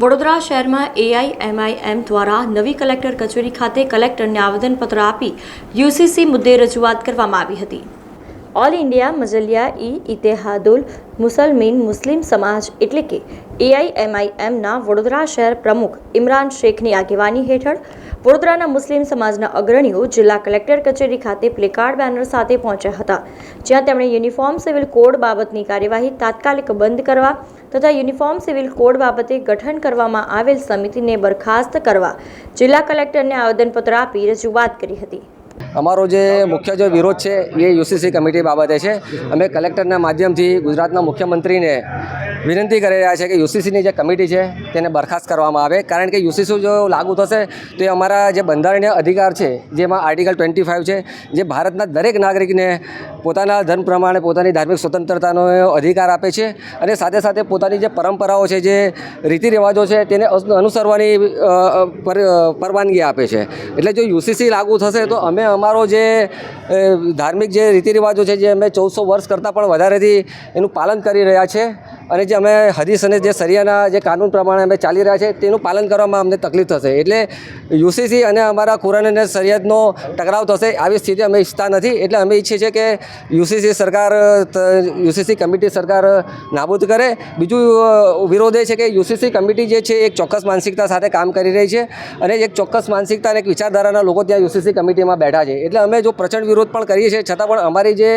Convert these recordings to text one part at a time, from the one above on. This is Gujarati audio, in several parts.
વડોદરા શહેરમાં એઆઈએમઆઈએમ દ્વારા નવી કલેક્ટર કચેરી ખાતે કલેક્ટરને આવેદનપત્ર આપી યુસીસી મુદ્દે રજૂઆત કરવામાં આવી હતી. ઓલ ઇન્ડિયા મજલિયા ઈ ઇતેહાદુલ મુસલમીન મુસ્લિમ સમાજ એટલે કે એઆઈએમઆઈએમના વડોદરા શહેર પ્રમુખ ઇમરાન શેખની આગેવાની હેઠળ વડોદરાના મુસ્લિમ સમાજના અગ્રણીઓ જિલ્લા કલેક્ટર કચેરી ખાતે પ્લેકાર્ડ બેનર સાથે પહોંચ્યા હતા, જ્યાં તેમણે યુનિફોર્મ સિવિલ કોડ બાબતની કાર્યવાહી તાત્કાલિક બંધ કરવા તથા યુનિફોર્મ સિવિલ કોડ બાબતે ગઠન કરવામાં આવેલ સમિતિને બરખાસ્ત કરવા જિલ્લા કલેક્ટરને આવેદનપત્ર આપી રજૂઆત કરી હતી. અમારો જે મુખ્ય જે વિરોધ છે, એ યુસીસી કમિટી બાબતે છે. અમે કલેક્ટરના માધ્યમથી ગુજરાતના મુખ્યમંત્રીને વિનંતી કરી રહ્યા છે કે યુસીસીની જે કમિટી છે તેને બરખાસ્ત કરવામાં આવે. કારણ કે યુસીસી જો લાગુ થશે તો એ અમારા જે બંધારણીય અધિકાર છે, જેમાં આર્ટિકલ ટ્વેન્ટી ફાઇવ છે, જે ભારતના દરેક નાગરિકને પોતાના ધર્મ પ્રમાણે પોતાની ધાર્મિક સ્વતંત્રતાનો અધિકાર આપે છે અને સાથે સાથે પોતાની જે પરંપરાઓ છે, જે રીતિ રિવાજો છે તેને અનુસરવાની પરવાનગી આપે છે. એટલે જો યુસીસી લાગુ થશે તો અમે અમારો જે ધાર્મિક જે રીતિ છે, જે અમે ચૌદસો વર્ષ કરતાં પણ વધારેથી એનું પાલન કરી રહ્યા છે અને જે અમે હદીસ અને જે સરિયાના જે કાનૂન પ્રમાણે અમે ચાલી રહ્યા છે, તેનું પાલન કરવામાં અમને તકલીફ થશે. એટલે યુસીસી અને અમારા કુરાન અને સરિયાદનો ટકરાવ થશે આવી સ્થિતિ અમે ઈચ્છતા નથી. એટલે અમે ઈચ્છીએ છીએ કે યુસીસી સરકાર, યુસીસી કમિટી સરકાર નાબૂદ કરે. બીજું વિરોધ એ છે કે યુસીસી કમિટી જે છે, એક ચોક્કસ માનસિકતા સાથે કામ કરી રહી છે અને એક ચોક્કસ માનસિકતા અને એક વિચારધારાના લોકો ત્યાં યુસીસી કમિટીમાં બેઠા છે. એટલે અમે જો પ્રચંડ વિરોધ પણ કરીએ છીએ, છતાં પણ અમારી જે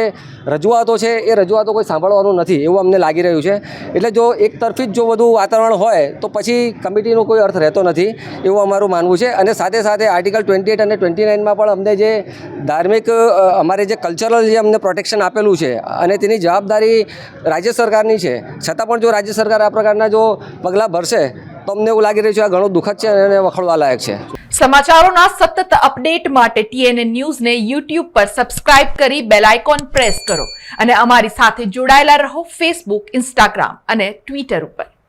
રજૂઆતો છે, એ રજૂઆતો કોઈ સાંભળવાનું નથી, એવું અમને લાગી રહ્યું છે. એટલે જો એક તરફી જ જો બધું વાતાવરણ હોય, તો પછી કમિટીનો કોઈ અર્થ રહેતો નથી એવું અમારું માનવું છે. અને સાથે સાથે આર્ટિકલ ટ્વેન્ટી એટ અને ટ્વેન્ટી નાઇનમાં પણ અમને જે ધાર્મિક અમારે જે કલ્ચરલ જે અમને પ્રોટેક્શન આપેલું છે અને તેની જવાબદારી રાજ્ય સરકારની છે. છતાં પણ જો રાજ્ય સરકાર આ પ્રકારના જો પગલાં ભરશે તો અમને એવું લાગી રહ્યું છે આ ઘણું દુઃખદ છે અને વખોડવા લાયક છે. સમાચારોના સતત અપડેટ માટે ટીએનએ ન્યૂઝને યુટ્યુબ પર સબસ્ક્રાઇબ કરી બેલ આઇકોન પ્રેસ કરો અને અમારી સાથે જોડાયેલા રહો ફેસબુક ઇન્સ્ટાગ્રામ અને ટ્વિટર ઉપર.